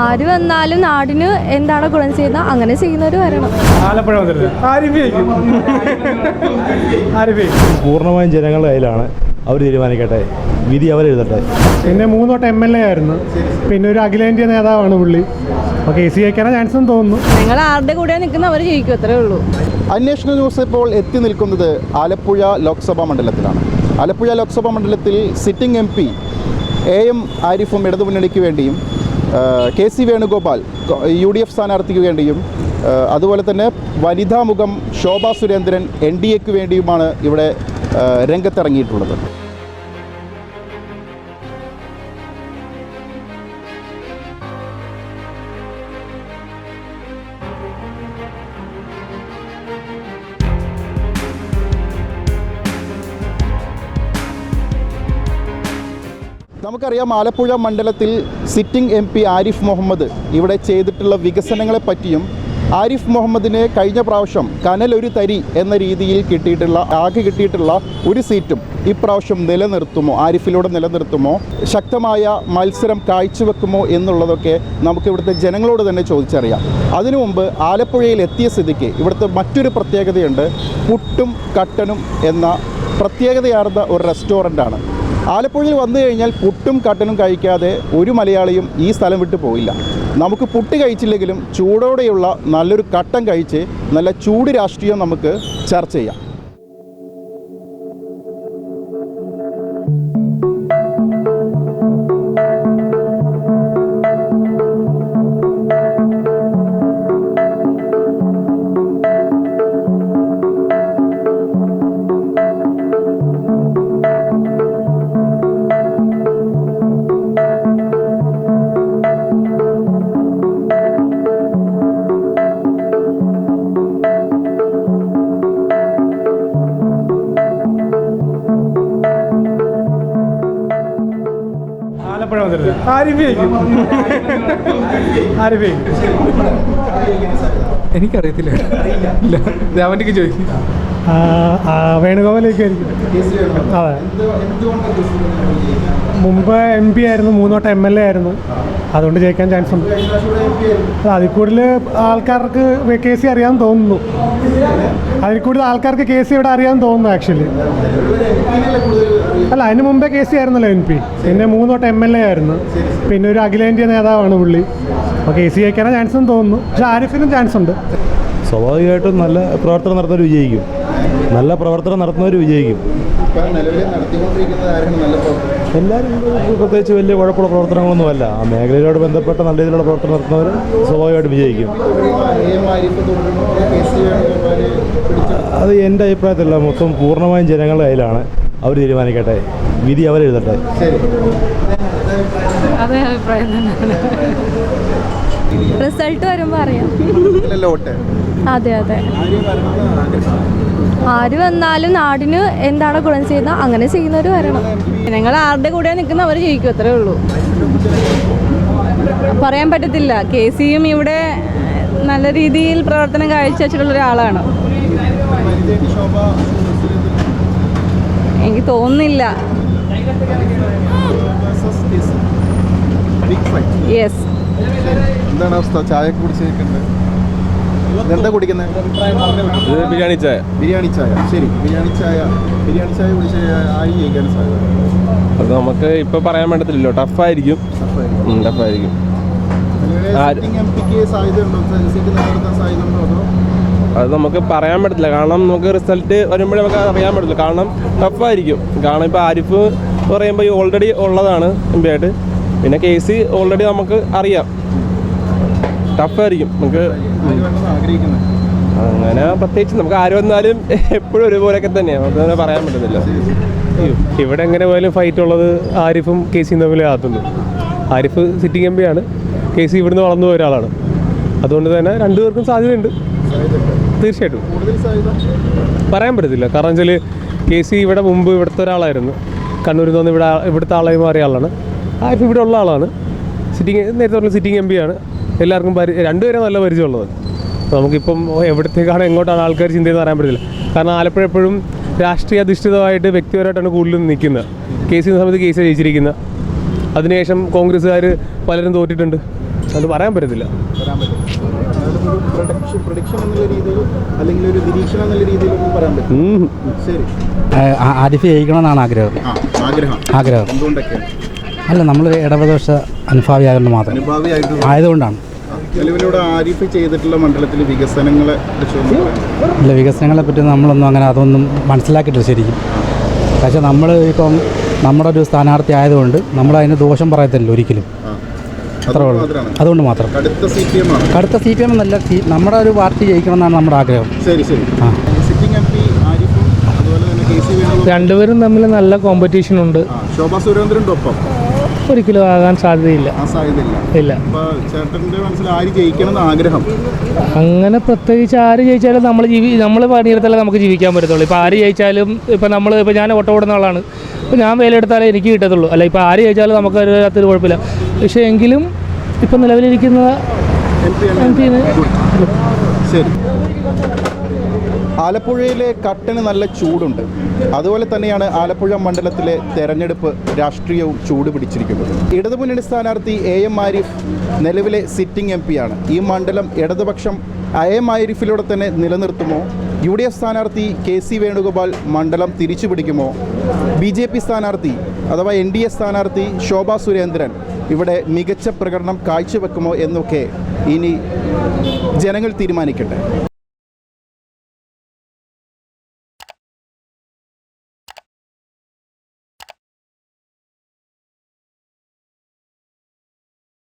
ആര് വന്നാലും നാടിന് എന്താണ് ഗുണം ചെയ്യുന്ന അങ്ങനെ ചെയ്യുന്നവര് വരണം. ആലപ്പുഴ വന്നിട്ടില്ല ആരിഫ് ആരിഫ് പൂർണമായും ജനങ്ങളുടെ കയ്യിലാണ് അവർ തീരുമാനിക്കട്ടെ. വിധി അവരെഴുതട്ടെ. പിന്നെ മൂന്നോട്ട് എം എൽ എ ആയിരുന്നു. പിന്നെ ഒരു അഖിലേന്ത്യാ നേതാവാണ് പുള്ളി. അപ്പോൾ കെ സി ജയിക്കാനാണ് ചാൻസ് തോന്നുന്നു. നിങ്ങൾ ആരുടെ കൂടെ നിൽക്കുന്ന അവർ ജയിക്കും അത്രേ ഉള്ളൂ. അന്വേഷണ ന്യൂസ് ഇപ്പോൾ എത്തി നിൽക്കുന്നത് ആലപ്പുഴ ലോക്സഭാ മണ്ഡലത്തിലാണ്. ആലപ്പുഴ ലോക്സഭാ മണ്ഡലത്തിൽ sitting M P A M ആരിഫും ഇടതുമുന്നണിക്ക് വേണ്ടിയും K C Venugopal U D F സ്ഥാനാർത്ഥിക്ക് വേണ്ടിയും അതുപോലെ തന്നെ വനിതാ മുഖം ശോഭാ സുരേന്ദ്രൻ എൻ ഡി എക്ക് വേണ്ടിയുമാണ് ഇവിടെ രംഗത്തിറങ്ങിയിട്ടുള്ളത്. നമുക്കറിയാം ആലപ്പുഴ മണ്ഡലത്തിൽ sitting M P Arif Muhammad ഇവിടെ ചെയ്തിട്ടുള്ള വികസനങ്ങളെ പറ്റിയും ആരിഫ് മുഹമ്മദിന് കഴിഞ്ഞ പ്രാവശ്യം കനൽ ഒരു തരി എന്ന രീതിയിൽ കിട്ടിയിട്ടുള്ള ആകെ കിട്ടിയിട്ടുള്ള ഒരു സീറ്റും ഇപ്രാവശ്യം നിലനിർത്തുമോ ആരിഫിലൂടെ നിലനിർത്തുമോ ശക്തമായ മത്സരം കാഴ്ചവെക്കുമോ എന്നുള്ളതൊക്കെ നമുക്ക് ഇവിടുത്തെ ജനങ്ങളോട് തന്നെ ചോദിച്ചറിയാം. അതിനു മുമ്പ് ആലപ്പുഴയിൽ എത്തിയ സ്ഥിതിക്ക് ഇവിടുത്തെ മറ്റൊരു പ്രത്യേകതയുണ്ട് പുട്ടും കട്ടനും എന്ന പ്രത്യേകതയാർന്ന ഒരു റെസ്റ്റോറന്റാണ്. ആലപ്പുഴയിൽ വന്നു കഴിഞ്ഞാൽ പുട്ടും കട്ടനും കഴിക്കാതെ ഒരു മലയാളിയും ഈ സ്ഥലം വിട്ടു പോയില്ല. നമുക്ക് പുട്ട് കഴിച്ചില്ലെങ്കിലും ചൂടോടെയുള്ള നല്ലൊരു കട്ടൻ കഴിച്ച് നല്ല ചൂട് രാഷ്ട്രീയം നമുക്ക് ചർച്ച ചെയ്യാം. എനിക്കറിയത്തില്ല. ഇല്ല. ചോദിക്കും. ആ, ആ, വേണുഗോപാലേക്ക് ആയിരിക്കും. അതെ. മുമ്പ് എം പി ആയിരുന്നു മൂന്നോട്ട് എം എൽ എ ആയിരുന്നു. അതുകൊണ്ട് ജയിക്കാൻ ചാൻസ് ഉണ്ട്. അത് അതിൽ കൂടുതൽ ആൾക്കാർക്ക് കെ സി അറിയാമെന്ന് തോന്നുന്നു. അതിൽ കൂടുതൽ ആൾക്കാർക്ക് കെ സി ഇവിടെ അറിയാമെന്ന് തോന്നുന്നു ആക്ച്വലി അല്ല അതിന് മുമ്പേ കെ സി ആയിരുന്നല്ലോ എം പി പിന്നെ മൂന്നോട്ട് എം എൽ എ ആയിരുന്നു. പിന്നെ ഒരു അഖിലേന്ത്യാ നേതാവാണ് പുള്ളി. അപ്പോൾ കെ സി ജയിക്കാനാണ് ചാൻസ് എന്ന് തോന്നുന്നു. പക്ഷെ ആരിഫിനും ചാൻസ് ഉണ്ട്. സ്വാഭാവികമായിട്ടും നല്ല പ്രവർത്തനം നടത്തുന്നവർ വിജയിക്കും. നല്ല പ്രവർത്തനം നടത്തുന്നവർ വിജയിക്കും. എല്ലാവരും പ്രത്യേകിച്ച് വലിയ കുഴപ്പമുള്ള പ്രവർത്തനങ്ങളൊന്നുമല്ല. ആ മേഖലയിലോട് ബന്ധപ്പെട്ട നല്ല രീതിയിലുള്ള പ്രവർത്തനം നടത്തുന്നവർ സ്വാഭാവികമായിട്ട് വിജയിക്കും. അത് എന്റെ അഭിപ്രായത്തിലല്ല മൊത്തം പൂർണമായും ജനങ്ങളുടെ കയ്യിലാണ്. അവർ തീരുമാനിക്കട്ടെ. വിധി അവരെഴുതട്ടെ. അതേ അഭിപ്രായം തന്നെയാണ്. റിസൾട്ട് വരുമ്പോൾ അറിയാം. അതെ അതെ. ആര് വന്നാലും നാടിന് എന്താണോ ഗുണം ചെയ്യുന്ന അങ്ങനെ ചെയ്യുന്നവർ വരണം. നിങ്ങൾ ആരുടെ കൂടെ നിൽക്കുന്ന അവർ ജയിക്കും അത്രേ ഉള്ളൂ. പറയാൻ പറ്റത്തില്ല. കെ സിയും ഇവിടെ നല്ല രീതിയിൽ പ്രവർത്തനം കാഴ്ചവെച്ചിട്ടുള്ള ഒരാളാണ്. എനിക്ക് തോന്നുന്നില്ല. യെസ് എന്താണ് അവസ്ഥ? ചായ കുടിച്ചിരിക്കുന്നത് എന്താ കുടിക്കുന്നത് ഇത് ബിരിയാണി ചായ. ബിരിയാണി ചായ. ശരി ബിരിയാണി ചായ. ബിരിയാണി ചായ കുടിച്ച് ആയി ജയിക്കാൻ സാധ്യത അത് നമുക്ക് ഇപ്പൊ പറയാൻ പറ്റത്തില്ലല്ലോ. ടഫായിരിക്കും ടഫായിരിക്കും അത്? നമുക്ക് പറയാൻ പറ്റത്തില്ല. കാരണം നമുക്ക് റിസൾട്ട് വരുമ്പോഴേ നമുക്ക് അറിയാൻ പറ്റില്ല കാരണം ടഫായിരിക്കും കാരണം ഇപ്പോൾ ആരിഫ് പറയുമ്പോൾ ഈ ഓൾറെഡി ഉള്ളതാണ് എം പി ആയിട്ട് പിന്നെ കേസ് ഓൾറെഡി നമുക്ക് അറിയാം. ടഫായിരിക്കും. നമുക്ക് അങ്ങനെ പ്രത്യേകിച്ച് നമുക്ക് ആര് വന്നാലും എപ്പോഴും ഒരുപോലെയൊക്കെ തന്നെയാണ് നമുക്ക് പറയാൻ പറ്റുന്നില്ല ഇവിടെ എങ്ങനെ പോയാലും ഫൈറ്റ് ഉള്ളത് ആരിഫും കെ സിയും തമ്മിൽ ആകത്തുള്ളൂ. ആരിഫ് സിറ്റിംഗ് എം പി ആണ്. കെ സി ഇവിടുന്ന് വളർന്നു പോയ ഒരാളാണ്. അതുകൊണ്ട് തന്നെ രണ്ടുപേർക്കും സാധ്യതയുണ്ട്. തീർച്ചയായിട്ടും. പറയാൻ പറ്റത്തില്ല. കാരണം വെച്ചാൽ കെ സി ഇവിടെ മുമ്പ് ഇവിടുത്തെ ഒരാളായിരുന്നു. കണ്ണൂരിൽ നിന്ന് ഇവിടെ ഇവിടുത്തെ ആളായി മാറിയ ആളാണ്. ആരിഫ് ഇവിടെ ഉള്ള ആളാണ്. സിറ്റിംഗ് നേരത്തെ പറഞ്ഞ സിറ്റിംഗ് എം പി ആണ്. എല്ലാവർക്കും പരി രണ്ടുപേരും നല്ല പരിചയമുള്ളത്. നമുക്കിപ്പം എവിടത്തേക്കാണ് എങ്ങോട്ടാണ് ആൾക്കാർ ചിന്തയെന്ന് പറയാൻ പറ്റില്ല. കാരണം ആലപ്പുഴ എപ്പോഴും രാഷ്ട്രീയ അധിഷ്ഠിതമായിട്ട് വ്യക്തിപരമായിട്ടാണ് കൂടുതലും നിൽക്കുന്നത്. കെ സി സമയത്ത് കേസ് ജയിച്ചിരിക്കുന്നത്. അതിനുശേഷം കോൺഗ്രസ്സുകാർ പലരും തോറ്റിട്ടുണ്ട്. അത് പറയാൻ പറ്റത്തില്ല. ആരിഫ് ജയിക്കണമെന്നാണ് ആഗ്രഹം. ആഗ്രഹം. ആഗ്രഹം. എന്തുകൊണ്ടൊക്കെയാണ്? അല്ല നമ്മൾ ഇടവദോഷ അനുഭാവിയായതുകൊണ്ട് മാത്രം. ആയതുകൊണ്ടാണ്. നിലവിലൂടെ ആരിഫ് ചെയ്തിട്ടുള്ള മണ്ഡലത്തിലെ വികസനങ്ങളെ പറ്റി നമ്മളൊന്നും അങ്ങനെ അതൊന്നും മനസ്സിലാക്കിയിട്ടില്ല ശരിക്കും. പക്ഷേ നമ്മൾ ഇപ്പം നമ്മുടെ ഒരു സ്ഥാനാർത്ഥി ആയതുകൊണ്ട് നമ്മൾ അതിന് ദോഷം പറയത്തില്ല ഒരിക്കലും. അത്രേ ഉള്ളൂ. മാത്രമാണ്. അതുകൊണ്ട് മാത്രം. കടുത്ത സി പി എം എന്നല്ല നമ്മുടെ ഒരു പാർട്ടി ജയിക്കണമെന്നാണ് നമ്മുടെ ആഗ്രഹം. ശരി ശരി. ആ. രണ്ടുപേരും തമ്മിൽ നല്ല കോമ്പറ്റീഷൻ ഉണ്ട്. ശോഭാ സുരേന്ദ്രന്റെ ഒപ്പം. ഒരിക്കലും ആകാൻ സാധ്യതയില്ല. ഇല്ല. അങ്ങനെ പ്രത്യേകിച്ച് ആര് ജയിച്ചാലും നമ്മൾ ജീവി നമ്മൾ പണിയെടുത്താലേ നമുക്ക് ജീവിക്കാൻ പറ്റത്തുള്ളൂ. ഇപ്പോൾ ആര് ജയിച്ചാലും ഇപ്പോൾ നമ്മൾ ഇപ്പോൾ ഞാൻ ഓട്ടം ഓടുന്ന ആളാണ്. ഇപ്പോൾ ഞാൻ വേലെടുത്താലേ എനിക്ക് കിട്ടത്തുള്ളൂ. അല്ല ഇപ്പോൾ ആര് ജയിച്ചാലും നമുക്ക് അതിനകത്തൊരു കുഴപ്പമില്ല. പക്ഷേ എങ്കിലും ഇപ്പം നിലവിലിരിക്കുന്ന എം പി എം പിന് ശരി. ആലപ്പുഴയിലെ കട്ടന് നല്ല ചൂടുണ്ട്. അതുപോലെ തന്നെയാണ് ആലപ്പുഴ മണ്ഡലത്തിലെ തെരഞ്ഞെടുപ്പ് രാഷ്ട്രീയവും ചൂട് പിടിച്ചിരിക്കുന്നത്. ഇടതുമുന്നണി സ്ഥാനാർത്ഥി എ എം ആരിഫ് നിലവിലെ സിറ്റിംഗ് എം പിയാണ് ഈ മണ്ഡലം ഇടതുപക്ഷം എ എം ആരിഫിലൂടെ തന്നെ നിലനിർത്തുമോ? യു ഡി എഫ് സ്ഥാനാർത്ഥി കെ സി വേണുഗോപാൽ മണ്ഡലം തിരിച്ചു പിടിക്കുമോ ബി ജെ പി സ്ഥാനാർത്ഥി അഥവാ എൻ ഡി എ സ്ഥാനാർത്ഥി ശോഭാ സുരേന്ദ്രൻ ഇവിടെ മികച്ച പ്രകടനം കാഴ്ചവെക്കുമോ എന്നൊക്കെ ഇനി ജനങ്ങൾ തീരുമാനിക്കട്ടെ.